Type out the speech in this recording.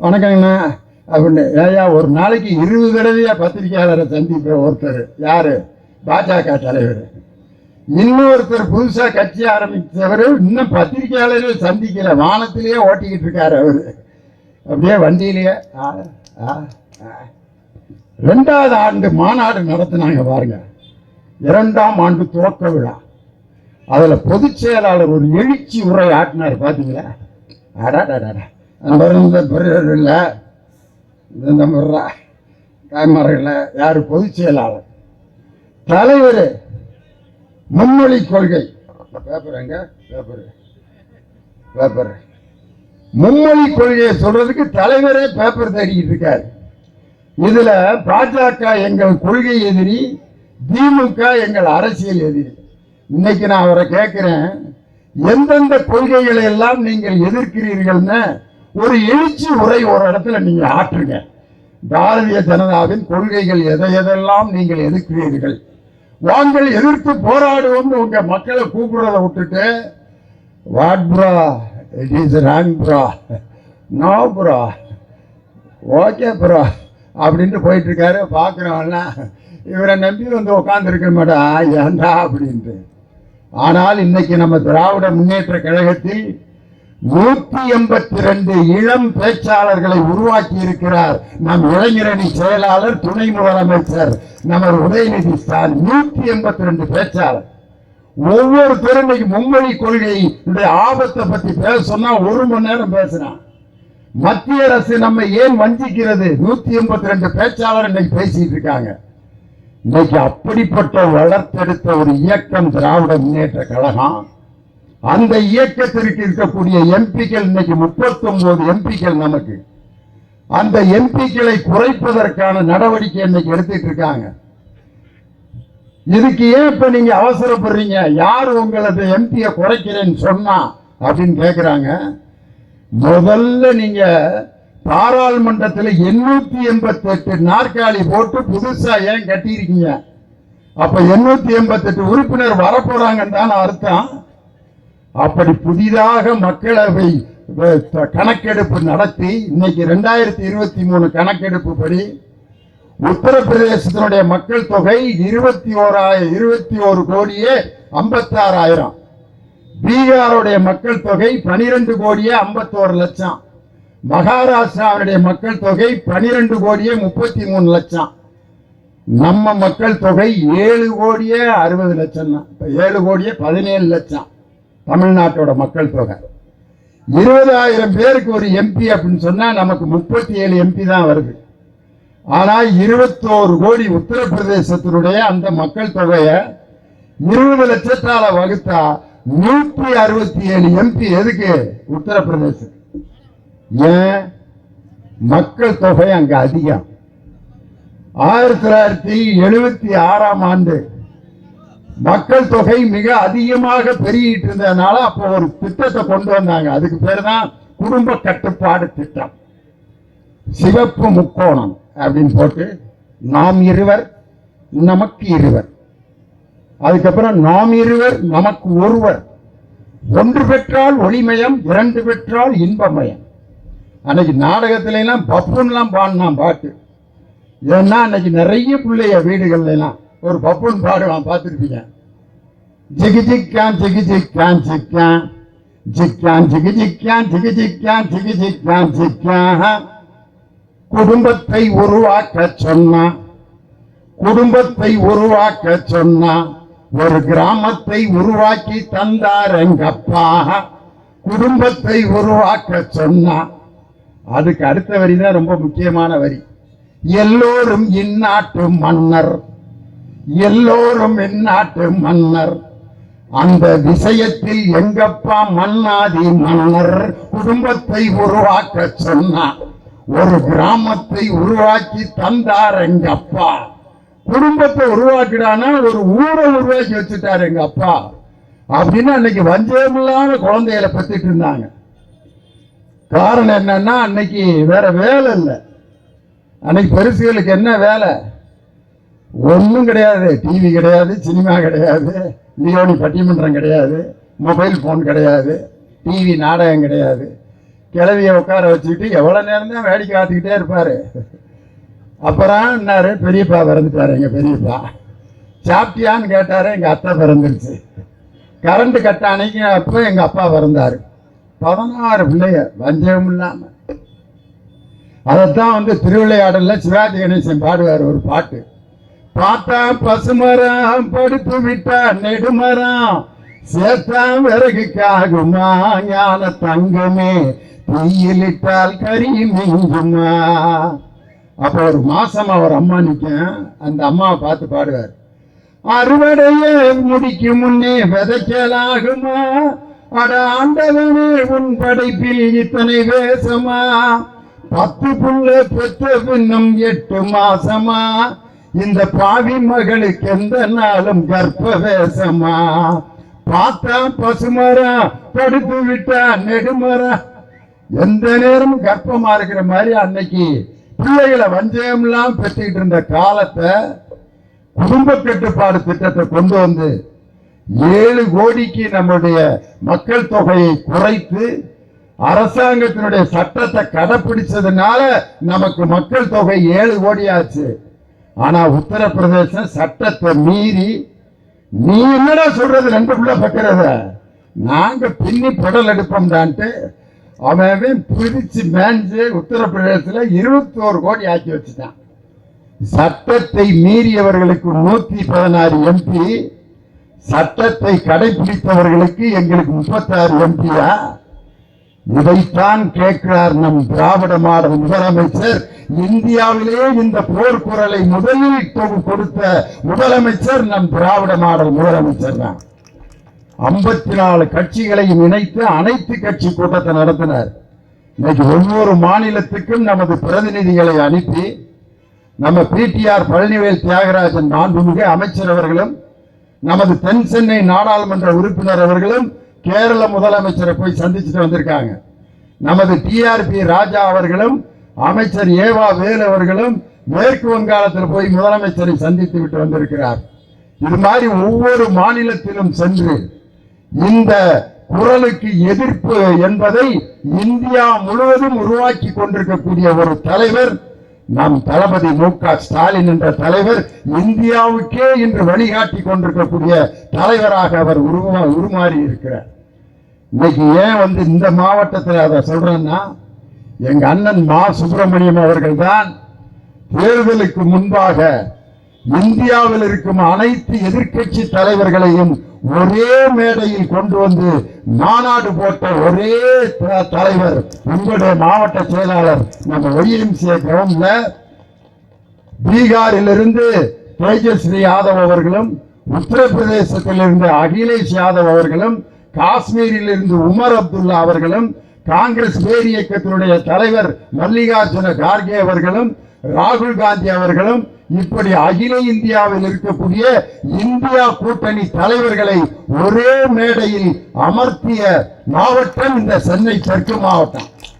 வணக்கங்கண்ணா அப்படின்னு ஏயா ஒரு நாளைக்கு இருபது தடவையா பத்திரிகையாளரை சந்திப்ப ஒருத்தர். யாரு? பாஜக தலைவர். இன்னொருத்தர் புதுசா கட்சி ஆரம்பித்தவர் இன்னும் பத்திரிகையாளரை சந்திக்கல வானத்திலேயே ஓட்டிக்கிட்டு இருக்காரு அவரு. அப்படியே வண்டியிலேயே ரெண்டாவது ஆண்டு மாநாடு நடத்தினாங்க பாருங்க. இரண்டாம் ஆண்டு துவக்க விழா. அதுல பொதுச் செயலாளர் ஒரு எழுச்சி உரை ஆட்டினார் பார்த்தீங்களா அடாடாடா இந்த இல்லை இந்த முறை கேமரையில் யார் பொதுச் செயலாளர்? தலைவர் மும்மொழி கொள்கை. பேப்பர் எங்க பேப்பர். பேப்பர். மும்மொழி கொள்கையை சொல்றதுக்கு தலைவரே பேப்பர் தேடிக்கிட்டு இருக்காரு. இதுல பாஜக எங்கள் கொள்கை எதிரி திமுக எங்கள் அரசியல் எதிரி. இன்னைக்கு நான் அவரை கேட்கிறேன் எந்தெந்த கொள்கைகளை எல்லாம் நீங்கள் எதிர்க்கிறீர்கள்னு ஒரு எழுச்சி உரை ஒரு இடத்துல நீங்க ஆற்றுங்க. பாரதிய ஜனதாவின் கொள்கைகள் எதை எதெல்லாம் நீங்கள் எதிர்க்கிறீர்கள்? வாங்கள் எதிர்த்து போராடுவோம்னு உங்க மக்களை கூப்பிடுறத விட்டுட்டு what bro it is wrong bro no bro okay bro அப்படின்ட்டு போயிட்டு இருக்காரு பார்க்குறவன்னா இவரை நம்பி வந்து உட்காந்துருக்க மாட்டா ஏன்டா? அப்படின்ட்டு. ஆனால் இன்னைக்கு நம்ம திராவிட முன்னேற்ற கழகத்தில் நூத்தி எண்பத்தி ரெண்டு இளம் பேச்சாளர்களை உருவாக்கி இருக்கிறார் நம் இளைஞரணி செயலாளர் துணை முதலமைச்சர் நமது உதயநிதி ஸ்டாலின். நூத்தி எண்பத்தி ரெண்டு பேச்சாளர். ஒவ்வொரு இன்னைக்கு மும்மொழி கொள்கை ஆபத்தை பத்தி பேச சொன்னா ஒரு மணி நேரம் பேசினான் மத்திய அரசு நம்ம ஏன் வஞ்சிக்கிறது? நூத்தி எண்பத்தி ரெண்டு பேச்சாளர் இன்னைக்கு பேசிட்டு இருக்காங்க. இன்னைக்கு அப்படிப்பட்ட வளர்த்தெடுத்த ஒரு இயக்கம் திராவிட முன்னேற்ற கழகம். அந்த இயக்கத்திற்கு இருக்கக்கூடிய எம்பிக்கள் இன்னைக்கு முப்பத்தி ஒன்பது எம்பிக்கள் நமக்கு. அந்த எம்பிக்களை குறைப்பதற்கான நடவடிக்கை இன்னைக்கு எடுத்துட்டு இருக்காங்க. இதுக்கு ஏன் இப்ப நீங்க அவசரப்படுறீங்க? யார் உங்களது எம்பியை குறைக்கிறேன்னு சொன்னா அப்படின்னு கேட்கிறாங்க முதல்ல நீங்க பாராளுமன்றத்தில் எண்ணூத்தி எண்பத்தி எட்டு நாற்காலி போட்டு புதுசா ஏன் கட்டியிருக்கீங்க? அப்ப எண்ணூத்தி எண்பத்தி எட்டு உறுப்பினர் வரப்போறாங்கன்னு தான் அர்த்தம். அப்படி புதிதாக மக்களவை கணக்கெடுப்பு நடத்தி இன்னைக்கு ரெண்டாயிரத்தி இருபத்தி மூணு கணக்கெடுப்பு படி உத்தரப்பிரதேசத்தினுடைய மக்கள் தொகை இருபத்தி ஓராயிரம் இருபத்தி ஒரு கோடியே ஐம்பத்தாறாயிரம். பீகாருடைய மக்கள் தொகை பனிரெண்டு கோடியே ஐம்பத்தோரு லட்சம். மகாராஷ்டிராவுடைய மக்கள் தொகை பனிரெண்டு கோடியே முப்பத்தி மூணு லட்சம். நம்ம மக்கள் தொகை ஏழு கோடியே அறுபது லட்சம் தான் ஏழு கோடியே பதினேழு லட்சம். தமிழ்நாட்டோட மக்கள் தொகை. இருபதாயிரம் பேருக்கு ஒரு எம்பி அப்படின்னு சொன்னா நமக்கு முப்பத்தி ஏழு எம்பி தான் வருது. ஆனால் இருபத்தோரு கோடி உத்தரப்பிரதேசத்தினுடைய அந்த மக்கள் தொகையை இருபது லட்சத்தால வகுத்தா நூற்றி அறுபத்தி ஏழு எம்பி எதுக்கு? உத்தரப்பிரதேசம் ஏன்? மக்கள் தொகை அங்க அதிகம். ஆயிரத்தி தொள்ளாயிரத்தி எழுபத்தி ஆறாம் ஆண்டு மக்கள் தொகை மிக அதிகமாக பெருகிட்டு இருந்ததுனால அப்போ ஒரு திட்டத்தை கொண்டு வந்தாங்க. அதுக்கு பேர் தான் குடும்ப கட்டுப்பாடு திட்டம். சிவப்பு முக்கோணம் அப்படின்னு போட்டு நாம் இருவர் நமக்கு இருவர். அதுக்கப்புறம் நாம் இருவர் நமக்கு ஒருவர். ஒன்று பெற்றால் ஒளிமயம் இரண்டு பெற்றால் இன்பமயம். அன்னைக்கு நாடகத்துல எல்லாம் பப்புன்லாம் பாடினான் பாட்டு. ஏன்னா அன்னைக்கு நிறைய பிள்ளைய வீடுகள்லாம் ஒரு பப்புன் பாடுவான் பார்த்துருப்பீங்க. ஜிகி ஜிக்கான் ஜிகி ஜிக்கான் ஜிக்கான். ஜிக்கான் ஜிகி ஜிக்கான் ஜிகி ஜிக்கான் ஜிகி ஜிக்கான் ஜிக்கான். குடும்பத்தை உருவாக்க சொன்னான் குடும்பத்தை உருவாக்க சொன்னா ஒரு கிராமத்தை உருவாக்கி தந்தார் எங்கப்பா. குடும்பத்தை உருவாக்க சொன்னா அதுக்கு அடுத்த வரி தான் ரொம்ப முக்கியமான வரி. எல்லோரும் இந்நாட்டு மன்னர். எல்லோரும் என்னாட்டு மன்னர். அந்த விஷயத்தில் எங்கப்பா மன்னாதி மன்னர் குடும்பத்தை உருவாக்க சொன்னார். ஒரு கிராமத்தை உருவாக்கி தந்தார் எங்க அப்பா குடும்பத்தை உருவாக்கிடானா ஒரு ஊரை உருவாக்கி வச்சுட்டாரு எங்க அப்பா அப்படின்னு அன்னைக்கு வஞ்சகமில்லாத குழந்தைகளை பத்திட்டு இருந்தாங்க. காரணம் என்னன்னா அன்னைக்கு வேற வேலை இல்லை. அன்னைக்கு பெருசுகளுக்கு என்ன வேலை? ஒன்றும் கிடையாது. டிவி கிடையாது சினிமா கிடையாது லியோனி பட்டிமன்றம் கிடையாது மொபைல் ஃபோன் கிடையாது டிவி நாடகம் கிடையாது. கிளவிய உட்கார வச்சுக்கிட்டு எவ்வளோ நேரம் தான் வேடிக்கை காத்துக்கிட்டே இருப்பார். அப்புறம் என்னார்? பெரியப்பா பிறந்துட்டாரு எங்கள் பெரியப்பா. சாப்பிட்டியான்னு கேட்டார் எங்கள் அத்தை பிறந்துருச்சு. கரண்ட்டு கட்ட அன்னைக்கு அப்போ எங்கள் அப்பா பிறந்தாரு. பதினாறு பிள்ளைய வஞ்சகம் இல்லாமல் அதைத்தான் வந்து திருவிளையாடலில் சிவாஜி கணேசன் பாடுவார் ஒரு பாட்டு. பார்த்தா பசுமரம் படுத்து விட்டா நெடுமரம். சேர்த்தா விறகுக்காகுமா ஞான தங்கமே. தீயிலிட்டால் கறி மிங்குமா அப்ப ஒரு மாசம் அவர் அம்மா நிற்கும் அந்த அம்மாவை பார்த்து பாடுவார். அறுவடையை முடிக்கு முன்னே விதைக்கலாகுமா? அட ஆண்டவனே உன் படைப்பில் இத்தனை வேஷமா பத்து புள்ள பெற்ற பின்னம் எட்டு மாசமா? இந்த பாவி மகனுக்கு எந்த நாளும் கர்ப்பவேசமா பார்த்தா பசுமரம் படுத்து விட்டா நெடுமரம் எந்த நேரமும் கர்ப்பமா இருக்கிற மாதிரி அன்னைக்கு பிள்ளைகளை வஞ்சகம்லாம் பெற்றுக்கிட்டு இருந்த காலத்தை குடும்ப கட்டுப்பாடு திட்டத்தை கொண்டு வந்து ஏழு கோடிக்கு நம்முடைய மக்கள் தொகையை குறைத்து அரசாங்கத்தினுடைய சட்டத்தை கடைப்பிடிச்சதுனால நமக்கு மக்கள் தொகை ஏழு கோடி ஆச்சு ஆனா உத்தரப்பிரதேசம் சட்டத்தை மீறி நீ என்னடா சொல்றது ரெண்டுக்குள்ள பக்கிறத நாங்க பின்னி படல் எடுப்போம்டான்ட்டு அவன் அவன் பிரிச்சு மேஞ்சு உத்தரப்பிரதேசத்தில் இருபத்தோரு கோடி ஆக்கி வச்சுட்டான். சட்டத்தை மீறியவர்களுக்கு நூத்தி பதினாறு எம்பி சட்டத்தை கடைபிடித்தவர்களுக்கு எங்களுக்கு முப்பத்தாறு எம்பியா இதைத்தான் கேட்கிறார் நம் திராவிட மாடல் முதலமைச்சர். இந்தியாவிலே இந்த போர்க்குரலை முதலில் கொடுத்த முதலமைச்சர் நம் திராவிட மாடல் முதலமைச்சர் தான். ஐம்பத்தி நாலு கட்சிகளையும் இணைத்து அனைத்து கட்சி கூட்டத்தை நடத்தினார். இன்னைக்கு ஒவ்வொரு மாநிலத்துக்கும் நமது பிரதிநிதிகளை அனுப்பி நம்ம பிடிஆர் பழனிவேல் தியாகராஜன் மாண்புமிகு அமைச்சர் அவர்களும் நமது தென் சென்னை நாடாளுமன்ற உறுப்பினர் அவர்களும் கேரள முதலமைச்சரை போய் சந்திச்சுட்டு வந்திருக்காங்க. நமது டிஆர்பி ராஜா அவர்களும் அமைச்சர் ஏவா வேல் அவர்களும் மேற்கு வங்காளத்தில் போய் முதலமைச்சரை சந்தித்து விட்டு வந்திருக்கிறார். இது மாதிரி ஒவ்வொரு மாநிலத்திலும் சென்று இந்த குரலுக்கு எதிர்ப்பு என்பதை இந்தியா முழுவதும் உருவாக்கி கொண்டிருக்கக்கூடிய ஒரு தலைவர் நம் தளபதி மு க. ஸ்டாலின் என்ற தலைவர் இந்தியாவுக்கே இன்று வழிகாட்டி கொண்டிருக்கக்கூடிய தலைவராக அவர் உருமா உருமாறி இருக்கிறார் இன்னைக்கு ஏன் வந்து இந்த மாவட்டத்தில் அதை சொல்றேன்னா எங்க அண்ணன் மா. சுப்பிரமணியம் அவர்கள் தான் தேர்தலுக்கு முன்பாக இந்தியாவில் இருக்கும் அனைத்து எதிர்க்கட்சி தலைவர்களையும் ஒரே மேடையில் கொண்டு வந்து மாநாடு போட்ட ஒரே தலைவர் உங்களுடைய மாவட்ட செயலாளர் நம்ம ஒய்எம்சிஏ கிரவுண்ட்ல பீகாரிலிருந்து தேஜஸ்ரீ யாதவ் அவர்களும் உத்தரப்பிரதேசத்திலிருந்து அகிலேஷ் யாதவ் அவர்களும் காஷ்மீரில் இருந்து உமர் அப்துல்லா அவர்களும் காங்கிரஸ் பேர் இயக்கத்தினுடைய தலைவர் மல்லிகார்ஜுன கார்கே அவர்களும் ராகுல் காந்தி அவர்களும் இப்படி அகில இந்தியாவில் இருக்கக்கூடிய இந்தியா கூட்டணி தலைவர்களை ஒரே மேடையில் அமர்த்திய மாவட்டம் இந்த சென்னை தெற்கு மாவட்டம்.